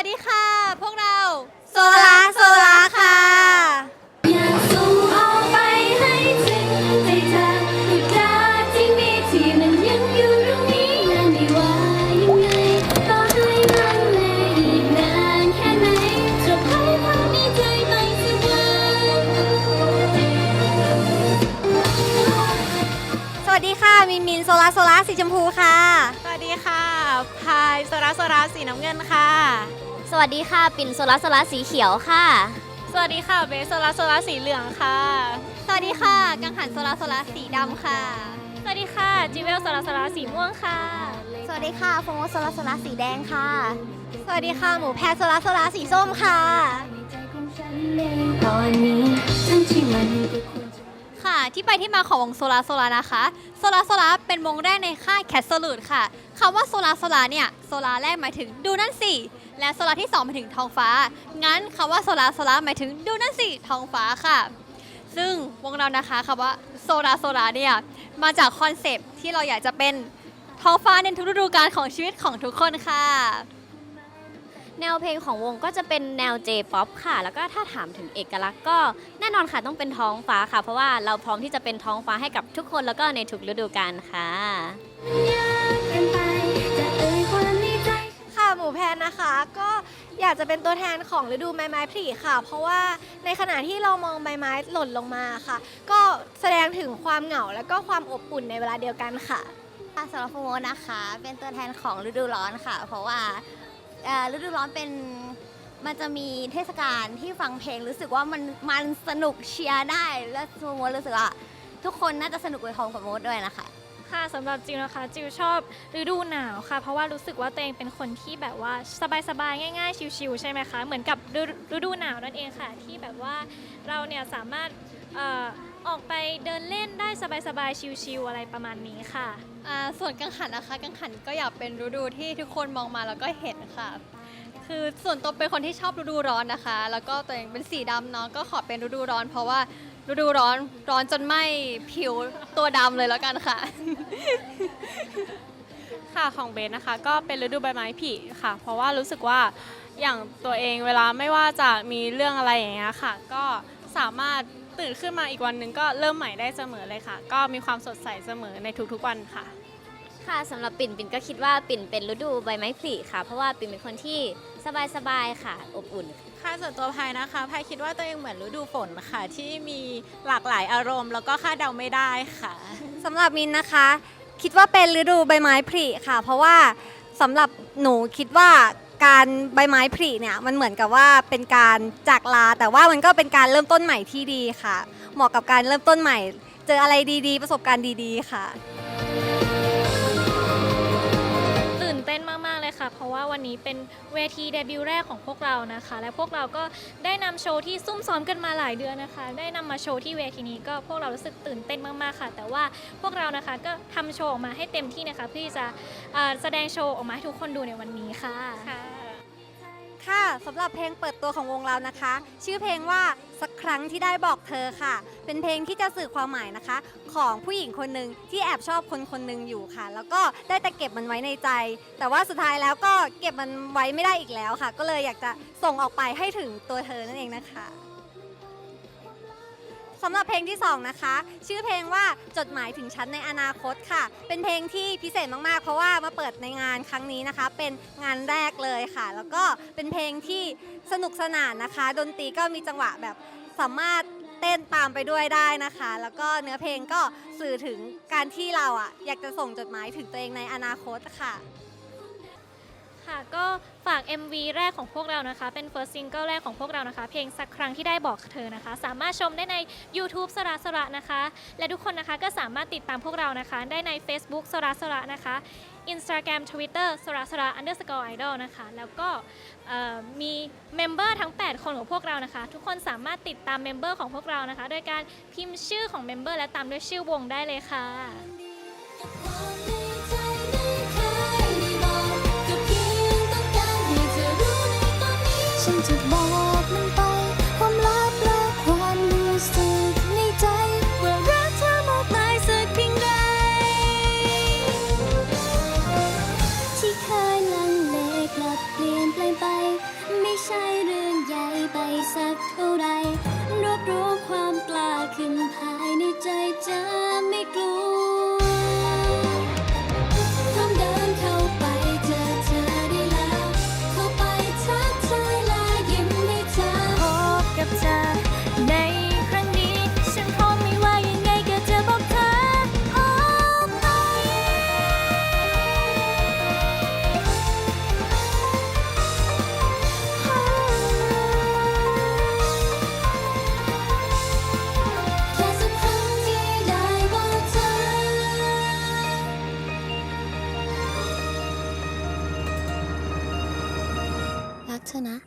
วัสดีค่ะ พวกเรา โซลาโซลา มินมินโซลาโซลาสีชมพูค่ะ สวัสดีค่ะ พายโซราโซราสีน้ำเงินค่ะ สวัสดีค่ะ ปิ่นโซลาร์โซลาร์สีเขียวค่ะ สวัสดีค่ะ เบสโซราโซราสีเหลืองค่ะ สวัสดีค่ะ กังหันโซราโซราสีดำค่ะ สวัสดีค่ะจิเวลโซราโซราสีม่วงค่ะ สวัสดีค่ะโฟงโซลาร์โซลาร์สีแดงค่ะ สวัสดีค่ะ หมูแพรโซลาโซลาสีส้มค่ะ ในใจของฉันเองตอนนี้ทั้งที่มันก็ควรจะ ค่ะ ที่ไปที่มาของวงโซลาโซลานะคะโซลาโซลาเป็นวงแรกในค่ายแคสเซลูดค่ะคำว่าโซลาโซลาเนี่ยโซลาแรกหมายถึงดูนั่นสิและโซลาที่2หมายถึงท้องฟ้า งั้นคำว่าโซลาโซลาหมายถึงดูนั่นสิท้องฟ้าค่ะ ซึ่งวงเรานะคะคำว่าโซลาโซลาเนี่ยมาจากคอนเซปที่เราอยากจะเป็นท้องฟ้าในทุกฤดูกาลของชีวิตของทุกคนค่ะ แนวเพลงของวงก็จะเป็นแนว J-POP ค่ะ แล้วก็ถ้าถามถึงเอกลักษณ์ก็แน่นอนค่ะต้องเป็นท้องฟ้าค่ะ เพราะว่าเราพร้อมที่จะเป็นท้องฟ้าให้กับทุกคนแล้วก็ในทุกฤดูกาลค่ะยากเกินไปจะเอ่ยความในใจค่ะหมูแพรนะคะก็อยากจะเป็นตัวแทนของฤดูใบไม้ผลิค่ะ เพราะว่าในขณะที่เรามองใบไม้หล่นลงมาค่ะ ก็แสดงถึงความเหงาและก็ความอบอุ่นในเวลาเดียวกันค่ะ ค่ะสำหรับโฟโมนะคะ เป็นตัวแทนของฤดูร้อนค่ะ เพราะว่า เอ่อฤดูร้อนเป็นมันจะมีเทศกาลที่ฟังเพลงรู้สึกว่ามันมันสนุกเชียร์ได้ และโฟโมรู้สึกว่าทุกคนน่าจะสนุกไปพร้อมกับโมดด้วยนะคะ ค่ะสำหรับจิวนะคะ จิวชอบฤดูหนาวค่ะ เพราะว่ารู้สึกว่าตัวเองเป็นคนที่แบบว่าสบายๆง่ายๆชิวๆใช่ไหมคะเหมือนกับฤฤดูหนาวนั่นเองค่ะ ที่แบบว่าเราเนี่ยสามารถเอ่อออกไปเดินเล่นได้สบายๆชิวๆอะไรประมาณนี้ค่ะ อ่าส่วนกังหันนะคะ กังหันก็อยากเป็นฤดูที่ทุกคนมองมาแล้วก็เห็นค่ะ คือส่วนตัวเป็นคนที่ชอบฤดูร้อนนะคะ แล้วก็ตัวเองเป็นสีดำเนาะก็ขอเป็นฤดูร้อน เพราะว่าฤดูร้อนร้อนจนไหม้ผิวตัวดำเลยแล้วกันค่ะ ค่ะของเบสนะคะก็เป็นฤดูใบไม้ผลิค่ะ เพราะว่ารู้สึกว่าอย่างตัวเองเวลาไม่ว่าจะมีเรื่องอะไรอย่างเงี้ยค่ะ ก็สามารถ ตื่นขึ้นมาอีกวันหนึ่งก็เริ่มใหม่ได้เสมอเลยค่ะ ก็มีความสดใสเสมอในทุกๆวันค่ะ ค่ะสำหรับปิ่นปิ่นก็คิดว่าปิ่นเป็นฤดูใบไม้ผลิค่ะ เพราะว่าปิ่นเป็นคนที่สบายๆค่ะ อบอุ่น ค่ะส่วนตัวพายนะคะพายคิดว่าตัวเองเหมือนฤดูฝนค่ะ ที่มีหลากหลายอารมณ์ แล้วก็คาดเดาไม่ได้ค่ะ สำหรับมินนะคะ คิดว่าเป็นฤดูใบไม้ผลิค่ะ เพราะว่าสำหรับหนูคิดว่า การใบไม้ผลิเนี่ยมันเหมือนกับว่าเป็นการจากลา แต่ว่ามันก็เป็นการเริ่มต้นใหม่ที่ดีค่ะ เหมาะกับการเริ่มต้นใหม่ เจออะไรดีๆ ประสบการณ์ดีๆค่ะ วันนี้เป็นเวทีเดบิวต์แรกของพวกเรานะคะ และพวกเราก็ได้นำโชว์ที่ซุ่มซ้อมกันมาหลายเดือนนะคะ ได้นำมาโชว์ที่เวทีนี้ก็พวกเรารู้สึกตื่นเต้นมากๆค่ะ แต่ว่าพวกเรานะคะก็ทำโชว์ออกมาให้เต็มที่นะคะเพื่อที่จะเอ่อแสดงโชว์ออกมาให้ทุกคนดูในวันนี้ค่ะ ค่ะ สำหรับเพลงเปิดตัวของวงเรานะคะ ชื่อเพลงว่าสักครั้งที่ได้บอกเธอค่ะ เป็นเพลงที่จะสื่อความหมายนะคะ ของผู้หญิงคนหนึ่งที่แอบชอบคนคนหนึ่งอยู่ค่ะ แล้วก็ได้แต่เก็บมันไว้ในใจ แต่ว่าสุดท้ายแล้วก็เก็บมันไว้ไม่ได้อีกแล้วค่ะ ก็เลยอยากจะส่งออกไปให้ถึงตัวเธอนั่นเองนะคะ สำหรับเพลงที่ 2 นะคะ ชื่อเพลงว่าจดหมายถึงฉันในอนาคตค่ะ เป็นเพลงที่พิเศษมากๆ เพราะว่ามาเปิดในงานครั้งนี้นะคะ เป็นงานแรกเลยค่ะ แล้วก็เป็นเพลงที่สนุกสนานนะคะ ดนตรีก็มีจังหวะแบบสามารถเต้นตามไปด้วยได้นะคะ แล้วก็เนื้อเพลงก็สื่อถึงการที่เราอะอยากจะส่งจดหมายถึงตัวเองในอนาคตค่ะ ค่ะ ก็ฝาก MV แรกของพวกเรานะคะ เป็น first single แรกของพวกเรานะคะ เพลงสักครั้งที่ได้บอกเธอนะคะ สามารถชมได้ใน YouTube สระสระนะคะ และทุกคนนะคะก็สามารถติดตามพวกเรานะคะ ได้ใน Facebook สระสระนะคะ Instagram Twitter สระสระ underscore idol นะคะ แล้วก็เอ่อมีเมมเบอร์ทั้ง 8 คนของพวกเรานะคะ ทุกคนสามารถติดตามเมมเบอร์ของพวกเรานะคะ โดยการพิมพ์ชื่อของเมมเบอร์และตามด้วยชื่อวงได้เลยค่ะ อน รักเธอนะ